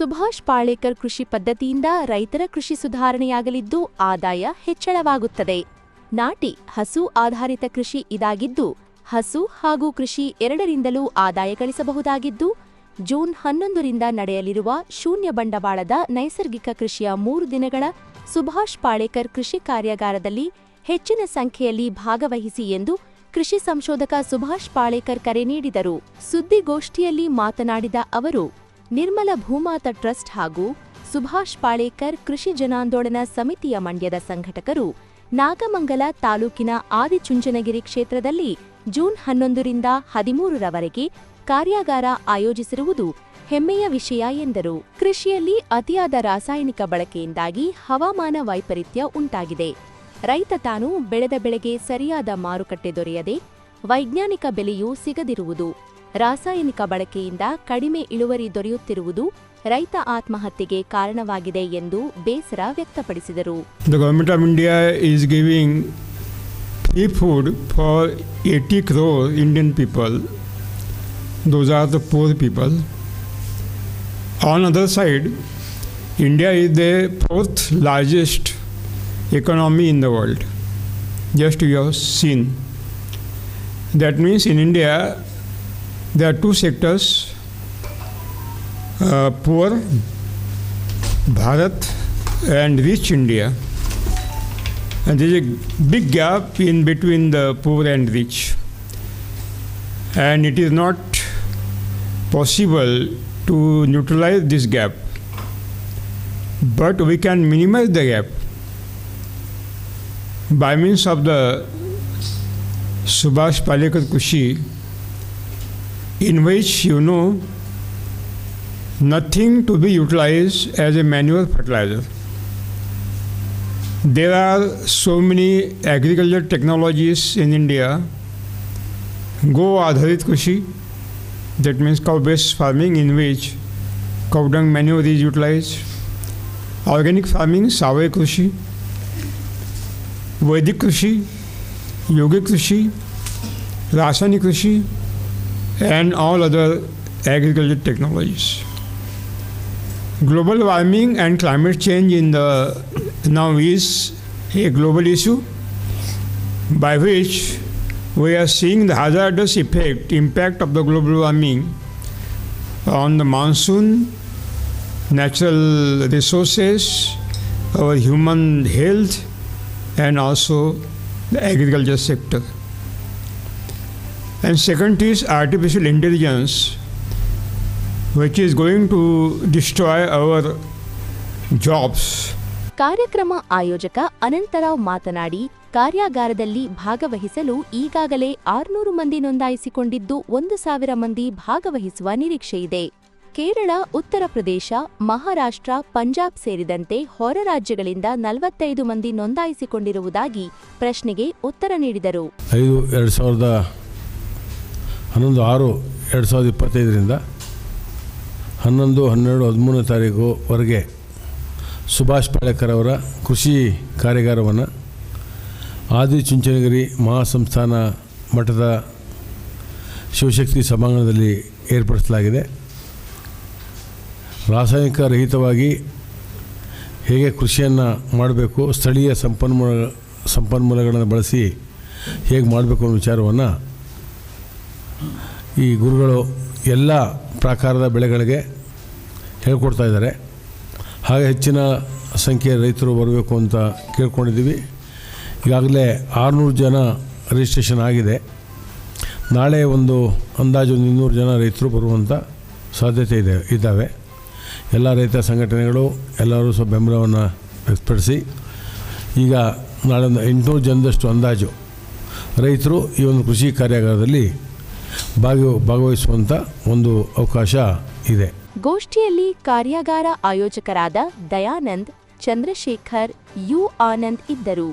ಸುಭಾಷ್ ಪಾಳೇಕರ್ ಕೃಷಿ ಪದ್ಧತಿಯಿಂದ ರೈತರ ಕೃಷಿ ಸುಧಾರಣೆಯಾಗಲಿದ್ದು ಆದಾಯ ಹೆಚ್ಚಳವಾಗುತ್ತದೆ. ನಾಟಿ, ಹಸು ಆಧಾರಿತ ಕೃಷಿ ಇದಾಗಿದ್ದು, ಹಸು ಹಾಗೂ ಕೃಷಿ ಎರಡರಿಂದಲೂ ಆದಾಯ ಗಳಿಸಬಹುದಾಗಿದ್ದು, ಜೂನ್ ಹನ್ನೊಂದರಿಂದ ನಡೆಯಲಿರುವ ಶೂನ್ಯ ಬಂಡವಾಳದ ನೈಸರ್ಗಿಕ ಕೃಷಿಯ ಮೂರು ದಿನಗಳ ಸುಭಾಷ್ ಪಾಳೇಕರ್ ಕೃಷಿ ಕಾರ್ಯಾಗಾರದಲ್ಲಿ ಹೆಚ್ಚಿನ ಸಂಖ್ಯೆಯಲ್ಲಿ ಭಾಗವಹಿಸಿ ಎಂದು ಕೃಷಿ ಸಂಶೋಧಕ ಸುಭಾಷ್ ಪಾಳೇಕರ್ ಕರೆ ನೀಡಿದರು. ಸುದ್ದಿಗೋಷ್ಠಿಯಲ್ಲಿ ಮಾತನಾಡಿದ ಅವರು ನಿರ್ಮಲ ಭೂಮಾತ ಟ್ರಸ್ಟ್ ಹಾಗೂ ಸುಭಾಷ್ ಪಾಳೇಕರ್ ಕೃಷಿ ಜನಾಂದೋಳನ ಸಮಿತಿಯ ಮಂಡ್ಯದ ಸಂಘಟಕರು ನಾಗಮಂಗಲ ತಾಲೂಕಿನ ಆದಿಚುಂಚನಗಿರಿ ಕ್ಷೇತ್ರದಲ್ಲಿ ಜೂನ್ ಹನ್ನೊಂದರಿಂದ ಹದಿಮೂರರವರೆಗೆ ಕಾರ್ಯಾಗಾರ ಆಯೋಜಿಸಿರುವುದು ಹೆಮ್ಮೆಯ ವಿಷಯ ಎಂದರು. ಕೃಷಿಯಲ್ಲಿ ಅತಿಯಾದ ರಾಸಾಯನಿಕ ಬಳಕೆಯಿಂದಾಗಿ ಹವಾಮಾನ ವೈಪರೀತ್ಯ ಉಂಟಾಗಿದೆ. ರೈತ ತಾನು ಬೆಳೆದ ಬೆಳೆಗೆ ಸರಿಯಾದ ಮಾರುಕಟ್ಟೆ ದೊರೆಯದೆ ವೈಜ್ಞಾನಿಕ ಬೆಲೆಯೂ ಸಿಗದಿರುವುದು. ರಾಸಾಯನಿಕ ಬಳಕೆಯಿಂದ ಕಡಿಮೆ ಇಳುವರಿ ದೊರೆಯುತ್ತಿರುವುದು ರೈತ ಆತ್ಮಹತ್ಯೆಗೆ ಕಾರಣವಾಗಿದೆ ಎಂದು ಬೇಸರ ವ್ಯಕ್ತಪಡಿಸಿದರು The government of India is giving free food for 80 crore Indian people. Those are the poor people. On other side, India is the fourth largest economy in the world. Just you have seen. That means in India, there are two sectors: uh, poor Bharat and rich India. And there is a big gap in between the poor and rich. And it is not possible to neutralize this gap. But we can minimize the gap by means of the Subhash Palekar Kushi, in which you know nothing to be utilized as a manure fertilizer. There are so many agricultural technologies in India. Go Adharit Kushi, that means cow based farming, in which cow dung manure is utilized. Organic farming, Savai Kushi. Vedic Kushi, Yogic Kushi, Rasani Kushi, and all other agricultural technologies. Global warming and climate change in the now is a global issue by which we are seeing the hazardous effect impact of the global warming on the monsoon natural resources our human health and also the agriculture sector and second is artificial intelligence which is going to destroy our jobs. ಕಾರ್ಯಕ್ರಮ ಆಯೋಜಕ ಅನಂತರಾವ್ ಮಾತನಾಡಿ ಕಾರ್ಯಾಗಾರದಲ್ಲಿ ಭಾಗವಹಿಸಲು ಈಗಾಗಲೇ ಆರುನೂರು ಮಂದಿ ನೋಂದಾಯಿಸಿಕೊಂಡಿದ್ದು ಒಂದು ಸಾವಿರ ಮಂದಿ ಭಾಗವಹಿಸುವ ನಿರೀಕ್ಷೆಯಿದೆ ಕೇರಳ ಉತ್ತರ ಪ್ರದೇಶ ಮಹಾರಾಷ್ಟ್ರ ಪಂಜಾಬ್ ಸೇರಿದಂತೆ ಹೊರ ರಾಜ್ಯಗಳಿಂದ ನಲವತ್ತೈದು ಮಂದಿ ನೋಂದಾಯಿಸಿಕೊಂಡಿರುವುದಾಗಿ ಪ್ರಶ್ನೆಗೆ ಉತ್ತರ ನೀಡಿದರು ಹನ್ನೊಂದು ಆರು ಎರಡು ಸಾವಿರದ ಇಪ್ಪತ್ತೈದರಿಂದ ಹನ್ನೊಂದು, ಹನ್ನೆರಡು, ಹದಿಮೂರನೇ ತಾರೀಕುವರೆಗೆ ಸುಭಾಷ್ ಪಾಳೇಕರ್ ಅವರ ಕೃಷಿ ಕಾರ್ಯಾಗಾರವನ್ನು ಆದಿಚುಂಚನಗಿರಿ ಮಹಾಸಂಸ್ಥಾನ ಮಠದ ಶಿವಶಕ್ತಿ ಸಭಾಂಗಣದಲ್ಲಿ ಏರ್ಪಡಿಸಲಾಗಿದೆ. ರಾಸಾಯನಿಕ ರಹಿತವಾಗಿ ಹೇಗೆ ಕೃಷಿಯನ್ನು ಮಾಡಬೇಕು, ಸ್ಥಳೀಯ ಸಂಪನ್ಮೂಲ, ಸಂಪನ್ಮೂಲಗಳನ್ನು ಬಳಸಿ ಹೇಗೆ ಮಾಡಬೇಕು ಅನ್ನೋ ವಿಚಾರವನ್ನು ಈ ಗುರುಗಳು ಎಲ್ಲ ಪ್ರಕಾರದ ಬೆಳೆಗಳಿಗೆ ಹೇಳ್ಕೊಡ್ತಾ ಇದ್ದಾರೆ. ಹಾಗೆ ಹೆಚ್ಚಿನ ಸಂಖ್ಯೆಯ ರೈತರು ಬರಬೇಕು ಅಂತ ಕೇಳ್ಕೊಂಡಿದ್ದೀವಿ. ಈಗಾಗಲೇ ಆರುನೂರು ಜನ ರಿಜಿಸ್ಟ್ರೇಷನ್ ಆಗಿದೆ. ನಾಳೆ ಒಂದು ಅಂದಾಜು ಒಂದು ಇನ್ನೂರು ಜನ ರೈತರು ಬರುವಂಥ ಸಾಧ್ಯತೆ ಇದೆ, ಇದ್ದಾವೆ. ಎಲ್ಲ ರೈತ ಸಂಘಟನೆಗಳು ಎಲ್ಲರೂ ಸ್ವಲ್ಪ ಬೆಂಬಲವನ್ನು ವ್ಯಕ್ತಪಡಿಸಿ, ಈಗ ನಾಳೆ ಒಂದು ಎಂಟುನೂರು ಜನದಷ್ಟು ಅಂದಾಜು ರೈತರು ಈ ಒಂದು ಕೃಷಿ ಕಾರ್ಯಾಗಾರದಲ್ಲಿ ಭಾಗಿ ಭಾಗವಹಿಸುವಂಥ ಒಂದು ಅವಕಾಶ ಇದೆ. ಗೋಷ್ಠಿಯಲ್ಲಿ ಕಾರ್ಯಾಗಾರ ಆಯೋಜಕರಾದ ದಯಾನಂದ್ ಚಂದ್ರಶೇಖರ್ ಯು ಆನಂದ್ ಇದ್ದರು.